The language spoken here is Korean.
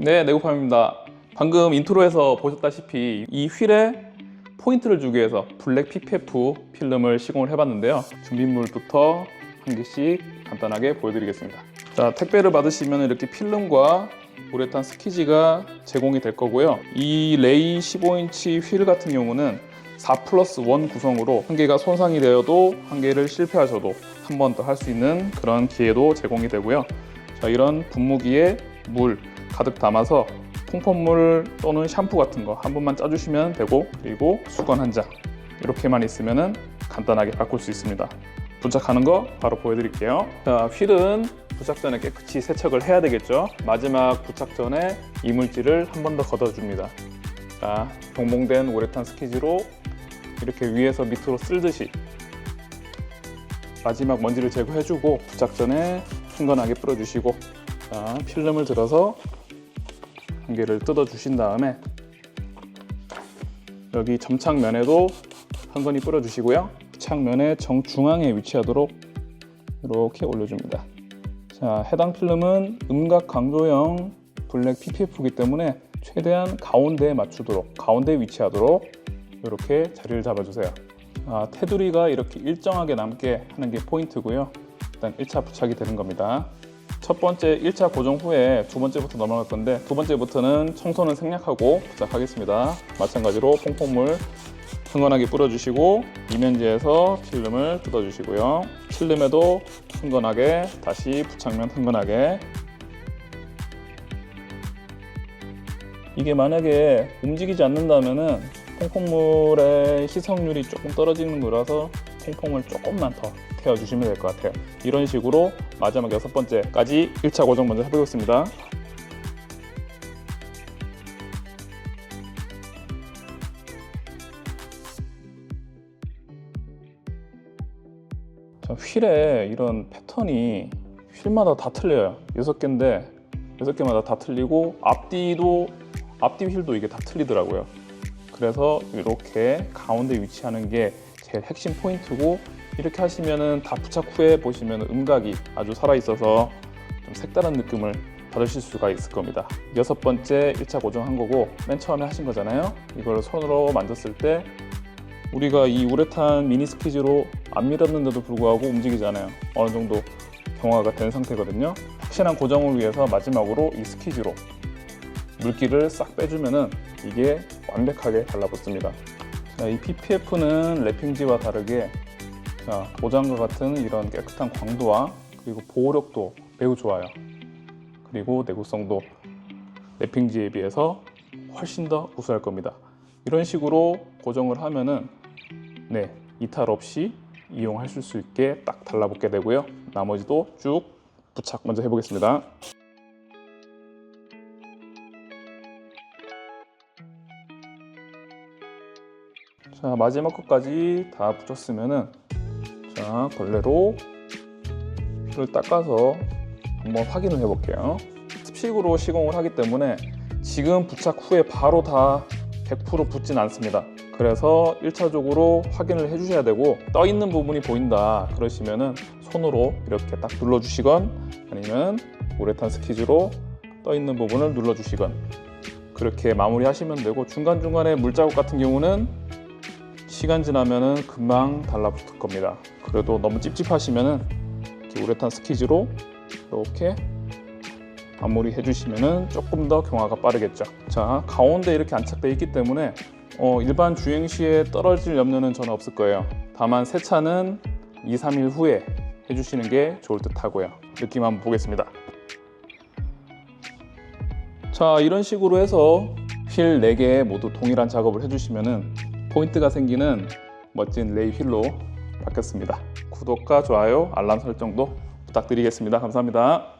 네, 내구팜입니다. 방금 인트로에서 보셨다시피 이 휠에 포인트를 주기 위해서 블랙 PPF 필름을 시공을 해봤는데요. 준비물부터 한 개씩 간단하게 보여드리겠습니다. 자, 택배를 받으시면 이렇게 필름과 우레탄 스키지가 제공이 될 거고요. 이 레이 15인치 휠 같은 경우는 4 플러스 1 구성으로 한 개가 손상이 되어도 한 개를 실패하셔도 한 번 더 할 수 있는 그런 기회도 제공이 되고요. 자, 이런 분무기에 물 가득 담아서 퐁퐁물 또는 샴푸 같은 거 한 번만 짜주시면 되고 그리고 수건 한 장 이렇게만 있으면 간단하게 바꿀 수 있습니다. 부착하는 거 바로 보여드릴게요. 자, 휠은 부착 전에 깨끗이 세척을 해야 되겠죠. 마지막 부착 전에 이물질을 한 번 더 걷어줍니다. 자, 동봉된 우레탄 스키지로 이렇게 위에서 밑으로 쓸듯이 마지막 먼지를 제거해주고 부착 전에 흥건하게 뿌려주시고 자, 필름을 들어서 한 개를 뜯어 주신 다음에 여기 점착면에도 흥건히 뿌려 주시고요. 착면의 정중앙에 위치하도록 이렇게 올려줍니다. 자, 해당 필름은 음각 강조형 블랙 PPF이기 때문에 최대한 가운데에 맞추도록 가운데에 위치하도록 이렇게 자리를 잡아주세요. 아, 테두리가 이렇게 일정하게 남게 하는 게 포인트고요. 일단 1차 부착이 되는 겁니다. 첫 번째 1차 고정 후에 두 번째부터 넘어갈 건데 두 번째부터는 청소는 생략하고 부착하겠습니다. 마찬가지로 퐁퐁물 흥건하게 뿌려주시고 이면지에서 필름을 뜯어주시고요. 필름에도 흥건하게 다시 부착면 흥건하게 이게 만약에 움직이지 않는다면은 퐁퐁물의 희석률이 조금 떨어지는 거라서 퐁퐁을 조금만 더 태워주시면 될 것 같아요. 이런 식으로 마지막 여섯 번째까지 1차 고정 먼저 해보겠습니다. 자, 휠에 이런 패턴이 휠마다 다 틀려요. 여섯 개인데 여섯 개마다 다 틀리고 앞뒤도 앞뒤 휠도 이게 다 틀리더라고요. 그래서 이렇게 가운데 위치하는 게 제일 핵심 포인트고 이렇게 하시면은 다 부착 후에 보시면 음각이 아주 살아 있어서 좀 색다른 느낌을 받으실 수가 있을 겁니다. 여섯 번째 1차 고정한 거고 맨 처음에 하신 거잖아요. 이걸 손으로 만졌을 때 우리가 이 우레탄 미니 스키즈로 안 밀었는데도 불구하고 움직이잖아요. 어느 정도 경화가 된 상태거든요. 확실한 고정을 위해서 마지막으로 이 스키즈로 물기를 싹 빼주면은 이게 완벽하게 달라붙습니다. 자, 이 PPF는 랩핑지와 다르게 자, 보장과 같은 이런 깨끗한 광도와 그리고 보호력도 매우 좋아요. 그리고 내구성도 랩핑지에 비해서 훨씬 더 우수할 겁니다. 이런 식으로 고정을 하면은 네 이탈 없이 이용하실 수 있게 딱 달라붙게 되고요. 나머지도 쭉 부착 먼저 해보겠습니다. 자 마지막 것까지 다 붙였으면은 자 걸레로 를 닦아서 한번 확인을 해볼게요. 스픽으로 시공을 하기 때문에 지금 부착 후에 바로 다 100% 붙진 않습니다. 그래서 1차적으로 확인을 해주셔야 되고 떠 있는 부분이 보인다 그러시면은 손으로 이렇게 딱 눌러주시건 아니면 우레탄 스키즈로 떠 있는 부분을 눌러주시건 그렇게 마무리하시면 되고 중간 중간에 물자국 같은 경우는 시간 지나면은 금방 달라붙을 겁니다. 그래도 너무 찝찝하시면은 우레탄 스키즈로 이렇게 마무리 해주시면은 조금 더 경화가 빠르겠죠. 자 가운데 이렇게 안착되어 있기 때문에 어, 일반 주행 시에 떨어질 염려는 전혀 없을 거예요. 다만 세차는 2, 3일 후에 해주시는 게 좋을 듯 하고요. 느낌 한번 보겠습니다. 자 이런 식으로 해서 휠 4개 모두 동일한 작업을 해주시면은 포인트가 생기는 멋진 레이 휠로 바뀌었습니다. 구독과 좋아요, 알람 설정도 부탁드리겠습니다. 감사합니다.